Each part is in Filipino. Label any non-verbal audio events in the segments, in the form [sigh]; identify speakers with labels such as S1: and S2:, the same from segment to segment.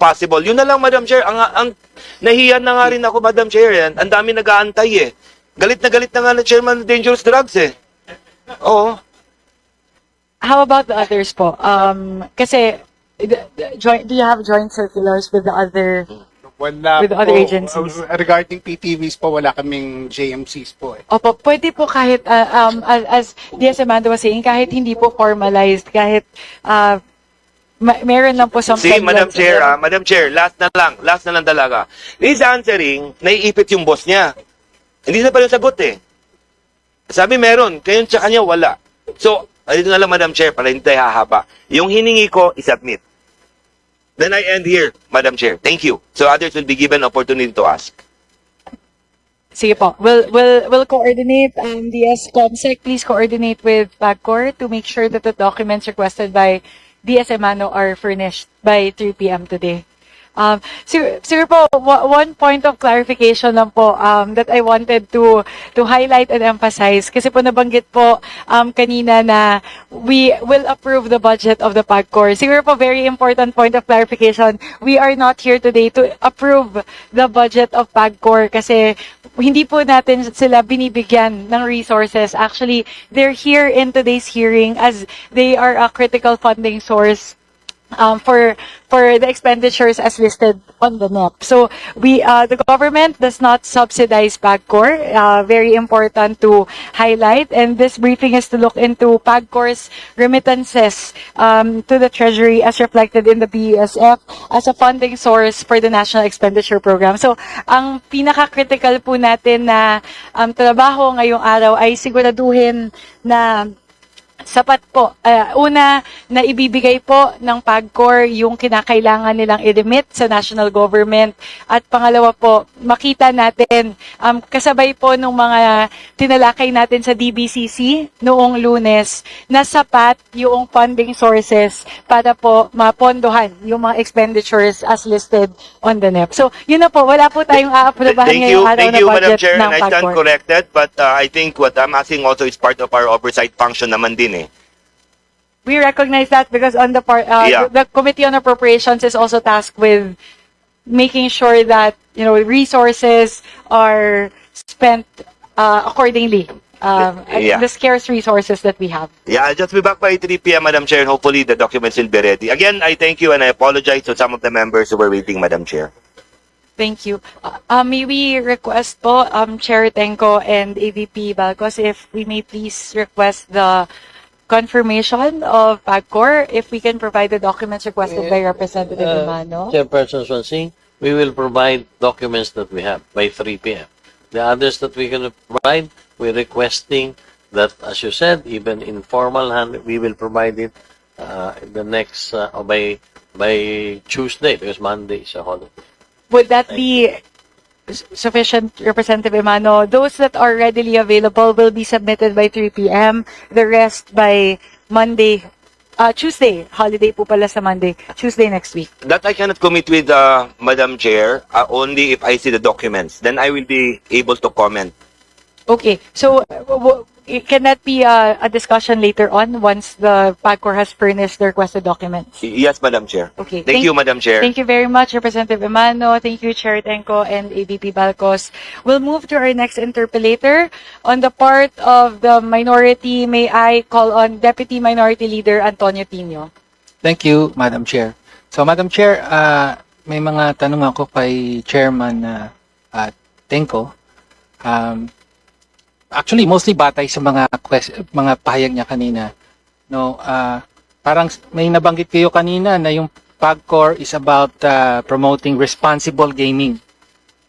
S1: possible. Yun na lang, Madam Chair. Ang, ang nahiyan na nga rin ako, Madam Chair. Yan. Ang dami nag-aantay eh. Galit na galit na nga ng chairman ng Dangerous Drugs eh. Oo.
S2: How about the others po? Um, kasi, the- the joint, do you have joint circulars with the other?
S3: Wala
S2: With
S3: po,
S2: other agencies.
S3: uh, regarding PTVs po, wala kaming JMCs po eh.
S2: Opo, pwede po kahit, uh, um, as, as DS Amanda was saying, kahit hindi po formalized, kahit uh, ma- meron lang po some
S1: See, Madam Chair, ah, Madam Chair, last na lang, last na lang talaga. He's answering, naiipit yung boss niya. Hindi na pa yung sagot eh. Sabi meron, kayo sa kanya wala. So, dito na lang Madam Chair, para hindi tayo hahaba. Yung hiningi ko, isubmit. Then I end here, Madam Chair. Thank you. So others will be given opportunity to ask.
S2: Sige po. We'll, we'll, we'll coordinate, um, DS ComSec, please coordinate with PAGCOR to make sure that the documents requested by DS Emano are furnished by 3 p.m. today. Um, sir, sir po, one point of clarification lang po um, that I wanted to to highlight and emphasize kasi po nabanggit po um, kanina na we will approve the budget of the PAGCOR. Siguro po very important point of clarification. We are not here today to approve the budget of PAGCOR kasi hindi po natin sila binibigyan ng resources. Actually, they're here in today's hearing as they are a critical funding source um, for for the expenditures as listed on the NEP. So we uh, the government does not subsidize PAGCOR. Uh, very important to highlight. And this briefing is to look into PAGCOR's remittances um, to the Treasury as reflected in the BESF as a funding source for the National Expenditure Program. So ang pinaka-critical po natin na um, trabaho ngayong araw ay siguraduhin na sapat po. Uh, una, na ibibigay po ng PAGCOR yung kinakailangan nilang i-remit sa national government. At pangalawa po, makita natin, um, kasabay po nung mga tinalakay natin sa DBCC noong lunes, na sapat yung funding sources para po mapondohan yung mga expenditures as listed on the NEP. So, yun na po. Wala po tayong aaprobahan
S1: Thank you,
S2: ngayong araw
S1: thank
S2: na
S1: you,
S2: budget
S1: Madam Chair,
S2: ng
S1: and I stand corrected. But uh, I think what I'm asking also is part of our oversight function naman din eh.
S2: We recognize that because on the part, uh,
S1: Yeah.
S2: the, the Committee on Appropriations is also tasked with making sure that you know resources are spent uh, accordingly. Um,
S1: Yeah.
S2: The scarce resources that we have.
S1: Yeah, I'll just be back by 3 p.m., Madam Chair, and hopefully the documents will be ready. Again, I thank you and I apologize to some of the members who were waiting, Madam Chair.
S2: Thank you. Uh, uh, may we request po, um, Chair Tenko and AVP Balcos, if we may please request the confirmation of PAGCOR, if we can provide the documents requested by Representative
S4: Uh,
S2: Emano.
S4: Chairperson Swansea, we will provide documents that we have by 3 p.m. The others that we can provide, we're requesting that, as you said, even informal hand, we will provide it uh, the next, uh, by, by Tuesday, because Monday is a holiday.
S2: Would that be sufficient, Representative Emano? Those that are readily available will be submitted by 3 p.m. The rest by Monday, uh, Tuesday. Holiday po pala sa Monday. Tuesday next week.
S1: That I cannot commit with uh, Madam Chair, uh, only if I see the documents. Then I will be able to comment.
S2: Okay. So, uh, w- w- can that be uh, a discussion later on once the PAGCOR has furnished the requested documents?
S1: Yes, Madam Chair.
S2: Okay.
S1: Thank, you, Madam Chair.
S2: Thank you very much, Representative Emano. Thank you, Chair Tenko and ABP Balcos. We'll move to our next interpellator. On the part of the minority, may I call on Deputy Minority Leader Antonio Tino.
S5: Thank you, Madam Chair. So, Madam Chair, ah, may mga tanong ako kay Chairman uh, uh, Tenko. Um, actually, mostly batay sa mga quest- mga pahayag niya kanina. No, ah, parang may nabanggit kayo kanina na yung PAGCOR is about ah, promoting responsible gaming.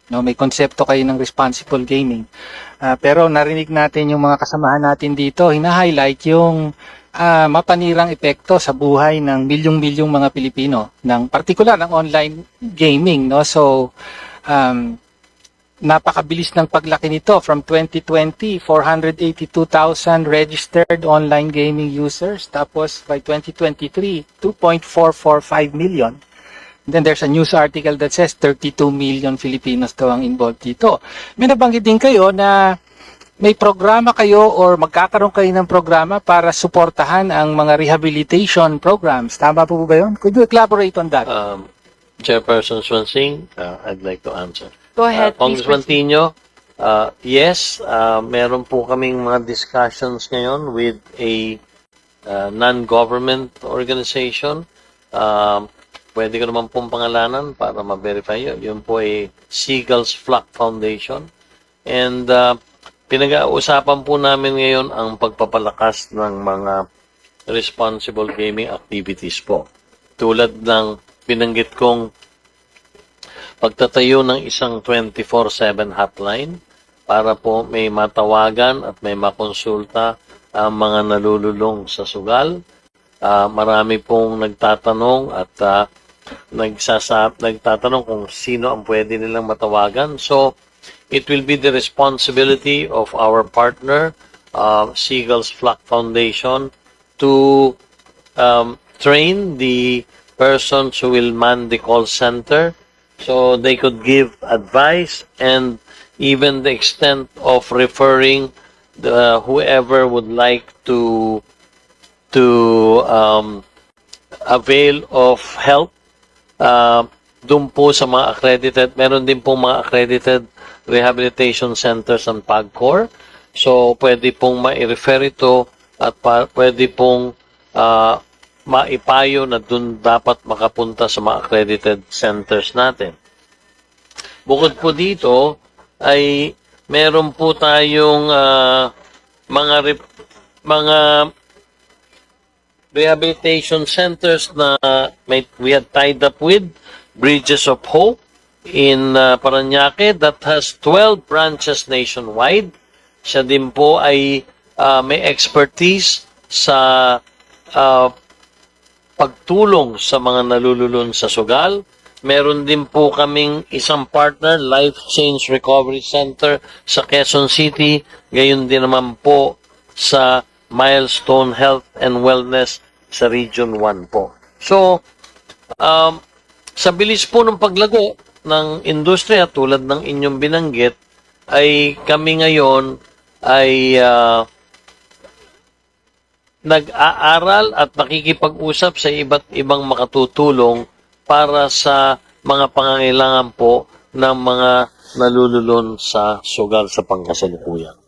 S5: No, may konsepto kayo ng responsible gaming. Ah, pero narinig natin yung mga kasamahan natin dito, hina-highlight yung ah, mapanirang epekto sa buhay ng milyong-milyong mga Pilipino, ng partikular ng online gaming, no? So, um, napakabilis ng paglaki nito from 2020, 482,000 registered online gaming users, tapos by 2023, 2.445 million. Then there's a news article that says 32 million Filipinos daw ang involved dito. May nabanggit din kayo na may programa kayo or magkakaroon kayo ng programa para suportahan ang mga rehabilitation programs. Tama po ba yun? Could you elaborate on that?
S4: Um, Chairperson Swansing, uh, I'd like to answer.
S2: Go ahead,
S4: Uh. Congressman. Tino, uh, yes, uh, meron po kaming mga discussions ngayon with a uh, non-government organization. Um, pwede ko naman pong pangalanan para ma-verify yun. Yun po ay Seagulls Flock Foundation. And uh, pinag-uusapan po namin ngayon ang pagpapalakas ng mga responsible gaming activities po. Tulad ng binanggit kong pagtatayo ng isang 24-7 hotline para po may matawagan at may makonsulta ang mga nalululong sa sugal. Ah, marami pong nagtatanong at ah, nagsasab nagtatanong kung sino ang pwede nilang matawagan. So, it will be the responsibility of our partner, uh, Seagulls Flock Foundation, to um, train the persons who will man the call center so they could give advice and even the extent of referring the whoever would like to to um, avail of help uh, doon po sa mga accredited meron din po mga accredited rehabilitation centers ang PAGCOR. So pwede pong ma-refer ito at pa, pwede pong uh, maipayo na doon dapat makapunta sa mga accredited centers natin. Bukod po dito, ay meron po tayong ah, mga rep- mga rehabilitation centers na may, we had tied up with Bridges of Hope in uh, Paranaque that has 12 branches nationwide. Siya din po ay ah, may expertise sa ah, pagtulong sa mga nalululun sa sugal. Meron din po kaming isang partner, Life Change Recovery Center sa Quezon City. Gayon din naman po sa Milestone Health and Wellness sa Region 1 po. So, um, sa bilis po ng paglago ng industriya tulad ng inyong binanggit, ay kami ngayon ay ah, nag-aaral at nakikipag-usap sa iba't ibang makatutulong para sa mga pangangailangan po ng mga nalululon sa sugal sa pangkasalukuyan.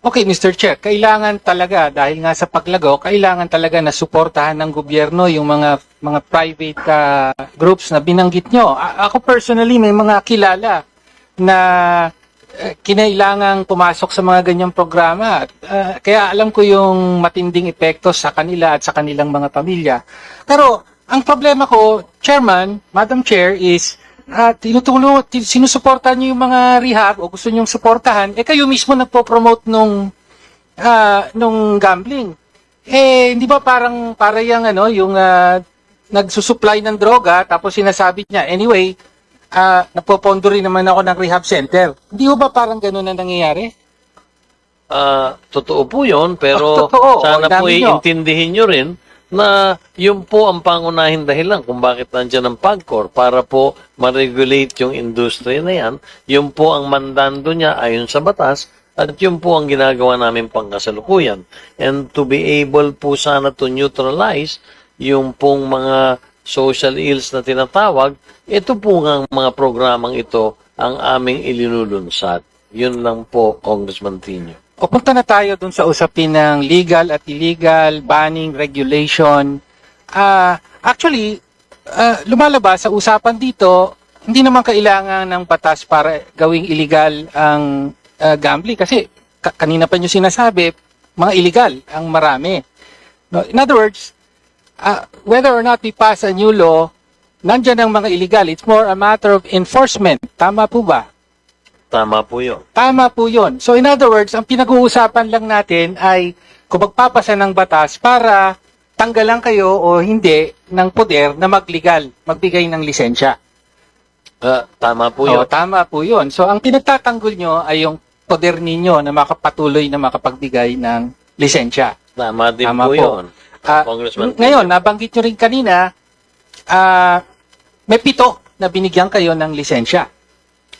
S5: Okay, Mr. Chair, kailangan talaga dahil nga sa paglago, kailangan talaga na suportahan ng gobyerno yung mga mga private ah, groups na binanggit nyo. A- ako personally may mga kilala na kinailangang pumasok sa mga ganyang programa. Ah, kaya alam ko yung matinding epekto sa kanila at sa kanilang mga pamilya. Pero ang problema ko, Chairman, Madam Chair, is uh, tinutulong, tin- sinusuportahan niyo yung mga rehab o gusto niyong suportahan, eh kayo mismo nagpo-promote nung, ah, nung gambling. Eh, hindi ba parang, para yung, ano, yung ah, nagsusupply ng droga, tapos sinasabi niya, anyway, ah, napopondo rin naman ako ng rehab center. Hindi ba parang ganun na nangyayari?
S4: Ah, totoo po 'yon, pero
S5: Ah, totoo.
S4: sana
S5: O,
S4: po iintindihin nyo rin na yun po ang pangunahing dahilan kung bakit nandiyan ang PAGCOR para po ma-regulate yung industry na yan. Yun po ang mandando niya ayon sa batas at yun po ang ginagawa namin pangkasalukuyan. And to be able po sana to neutralize yung pong mga social ills na tinatawag, ito po ang mga programang ito ang aming ilinulunsad. Yun lang po, Congressman Tino.
S5: O punta na tayo dun sa usapin ng legal at illegal, banning, regulation. Ah, actually, ah, lumalabas sa usapan dito, hindi naman kailangan ng batas para gawing illegal ang ah, gambling kasi ka- kanina pa nyo sinasabi, mga illegal ang marami. No, in other words, ah, whether or not we pass a new law, nandyan ang mga illegal. It's more a matter of enforcement. Tama po ba?
S4: Tama po yun.
S5: Tama po yun. So in other words, ang pinag-uusapan lang natin ay kung magpapasa ng batas para tanggalan kayo o hindi ng poder na magligal, magbigay ng lisensya.
S4: Ah, tama po yun.
S5: tama po yun. So ang pinagtatanggol nyo ay yung poder ninyo na makapatuloy na makapagbigay ng lisensya.
S4: Tama din
S5: Tama
S4: po,
S5: po.
S4: yun.
S5: Ah,
S4: Congressman.
S5: ngayon, nabanggit nyo rin kanina, ah, may pito na binigyan kayo ng lisensya.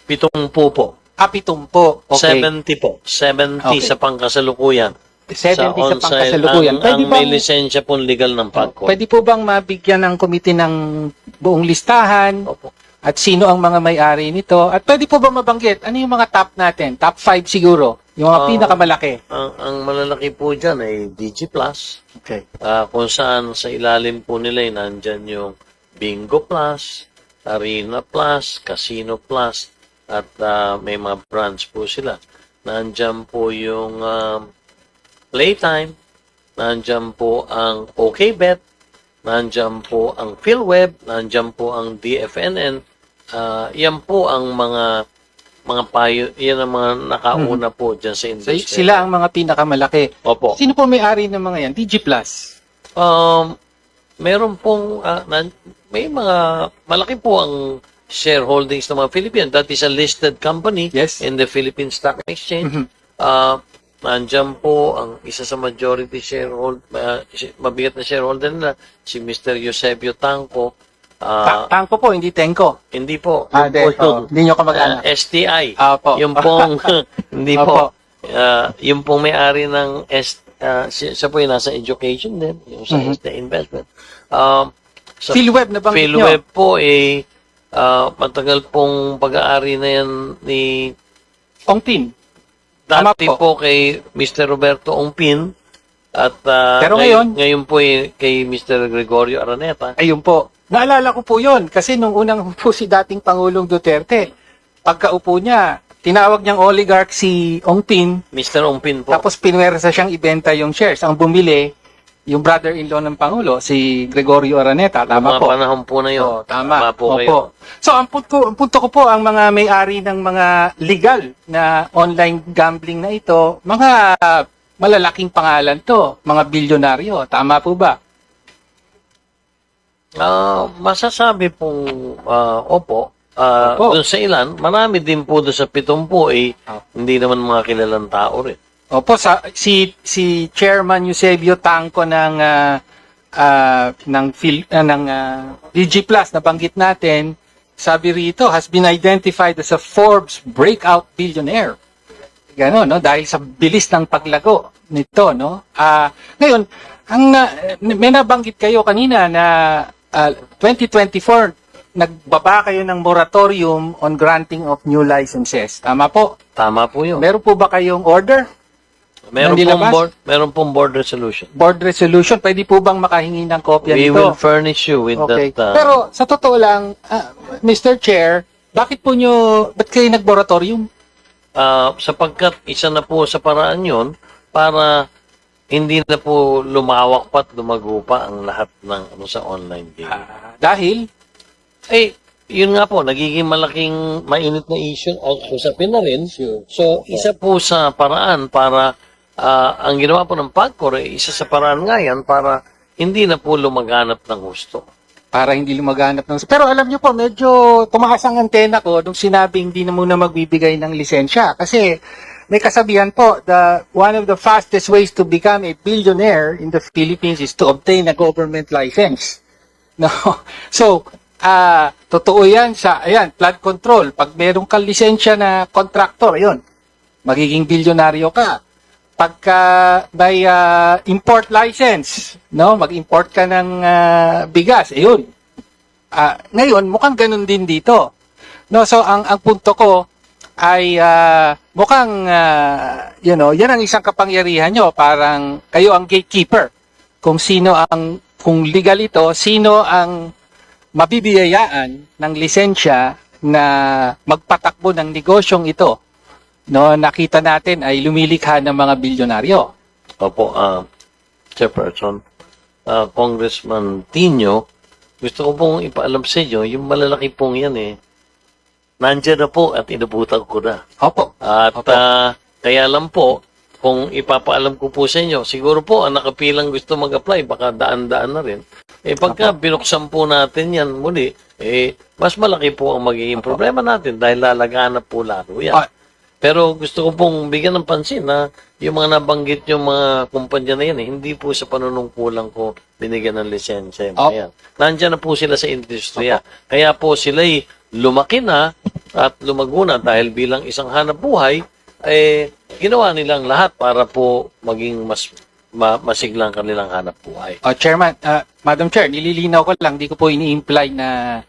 S4: Pitong po po.
S5: Ah, pitong po. Okay.
S4: 70 po. 70
S5: Okay.
S4: sa pangkasalukuyan.
S5: 70 sa,
S4: on-site,
S5: pangkasalukuyan.
S4: ang,
S5: Pwede
S4: ang may lisensya pong legal ng PAGCOR.
S5: pwede po bang mabigyan ng komite ng buong listahan
S4: Opo.
S5: at sino ang mga may-ari nito? At pwede po ba mabanggit, ano yung mga top natin? Top 5 siguro. Yung mga
S4: Ah.
S5: pinakamalaki.
S4: Ang, ang malalaki po dyan ay DG Plus,
S5: Okay.
S4: ah, kung saan sa ilalim po nila ay nandyan yung Bingo Plus, Arena Plus, Casino Plus, at ah, may mga brands po sila. Nandyan po yung um, Playtime, nandyan po ang OKBet, nandyan po ang PhilWeb, nandyan po ang DFNN. Ah, yan po ang mga mga payo, yan ang mga nakauna po dyan sa
S5: So,
S4: industry.
S5: sila ang mga pinakamalaki.
S4: Opo.
S5: Sino po may-ari ng mga yan? DG Plus.
S4: Um, meron pong, ah, nan- may mga, malaki po ang shareholdings ng mga Philippines. That is a listed company
S5: Yes.
S4: in the Philippine Stock Exchange.
S5: Mhm.
S4: Ah, nandyan po ang isa sa majority shareholder, mabigat na shareholder nila, si Mr. Eusebio Tanco. Ah,
S5: tangko po, hindi tengko.
S4: hindi po.
S5: Ah,
S4: Yun po
S5: oh,
S4: yung,
S5: hindi nyo kamag-anak.
S4: ah, STI.
S5: Apo.
S4: Yung pong, [laughs] [laughs] hindi
S5: Opo.
S4: po. Ah, yung pong may-ari ng S, ah, siya, siya po yung nasa education din, yung sa
S5: Mhm.
S4: STI investment. Um, sa
S5: PhilWeb na banggit nyo.
S4: PhilWeb po eh, ah, matagal pong pag-aari na yan ni
S5: Ongpin. Tama
S4: dati
S5: po.
S4: po kay Mr. Roberto Ongpin at ah,
S5: Pero
S4: ngayon,
S5: ngayon-
S4: ngayon po eh, kay Mr. Gregorio Araneta.
S5: Ayun po. Naalala ko po yun kasi nung unang po si dating Pangulong Duterte, pagkaupo niya, tinawag niyang oligarch si Ongpin,
S4: Mr. Ongpin po.
S5: tapos pinwersa siyang ibenta yung shares. Ang bumili, yung brother-in-law ng Pangulo, si Gregorio Araneta. Tama
S4: mga
S5: po.
S4: panahon po na yun.
S5: Oo, tama.
S4: po
S5: Opo.
S4: kayo.
S5: So, ang punto, ang punto ko po, ang mga may-ari ng mga legal na online gambling na ito, mga malalaking pangalan to, mga bilyonaryo. Tama po ba?
S4: Ah, masasabi pong ah, opo. Ah,
S5: Opo.
S4: Doon sa ilan, marami din po doon sa pitumpu eh,
S5: Opo.
S4: hindi naman mga kilalang tao rin.
S5: Opo, sa, si, si Chairman Eusebio Tangco ng, ah, ah, ng, Phil, ah, ng ah, DG Plus na banggit natin, sabi rito, has been identified as a Forbes breakout billionaire. Gano, no? Dahil sa bilis ng paglago nito, no? Ah, ngayon, ang na- may nabanggit kayo kanina na ah, 2024 nagbaba kayo ng moratorium on granting of new licenses. Tama po.
S4: Tama po yun.
S5: Meron po ba kayong order?
S4: Meron pong board, meron pong board resolution.
S5: Board resolution? Pwede po bang makahingi ng kopya
S4: We
S5: nito?
S4: will furnish you with
S5: Okay.
S4: that. uh,
S5: Pero sa totoo lang, ah, Mr. Chair, bakit po nyo, ba't kayo nag-moratorium?
S4: ah, sapagkat isa na po sa paraan yun para hindi na po lumawak pa at lumago pa ang lahat ng ano sa online game.
S5: Ah, dahil,
S4: Eh, yun nga po, nagiging malaking mainit na issue at usapin na rin. So, isa po sa paraan para ah, ang ginawa po ng PAGCOR, eh, isa sa paraan nga yan para hindi na po lumaganap ng gusto.
S5: para hindi lumaganap ng... Pero alam nyo po, medyo tumaas ang antena ko nung sinabing hindi na muna magbibigay ng lisensya. Kasi may kasabihan po, the, one of the fastest ways to become a billionaire in the Philippines is to obtain a government license. No? [laughs] So, ah totoo yan sa, ayan, flood control. Pag meron kang lisensya na contractor, yun, magiging bilyonaryo ka. Pagka may ah, import license, no, mag-import ka ng ah, bigas, ayun. Ah, ngayon, mukhang ganun din dito. No, so ang ang punto ko ay ah, mukhang ah, you know, yan ang isang kapangyarihan nyo, parang kayo ang gatekeeper. Kung sino ang kung legal ito, sino ang mabibiyayaan ng lisensya na magpatakbo ng negosyong ito. No, nakita natin ay lumilikha ng mga bilyonaryo.
S4: Opo, ah, Chairperson, ah, Congressman Tino, gusto ko pong ipaalam sa inyo, yung malalaki pong yan eh, nandyan na po at inabutan ko na.
S5: Opo.
S4: At
S5: Opo.
S4: ah, kaya lang po, kung ipapaalam ko po sa inyo, siguro po ang nakapilang gusto mag-apply, baka daan-daan na rin. Eh pagka binuksan po natin yan muli, eh mas malaki po ang magiging problema natin dahil lalaganap po lalo yan.
S5: Ah.
S4: Pero gusto ko pong bigyan ng pansin na yung mga nabanggit yung mga kumpanya na yan, eh, hindi po sa panunungkulang ko binigyan ng lisensya. yung mga
S5: Oh.
S4: yan. Nandyan na po sila sa industriya. Kaya po sila'y lumaki na at lumago na dahil bilang isang hanap buhay, eh, ginawa nilang lahat para po maging mas ma, masiglang kanilang hanap buhay.
S5: Uh, Chairman, uh, Madam Chair, nililinaw ko lang, di ko po ini-imply na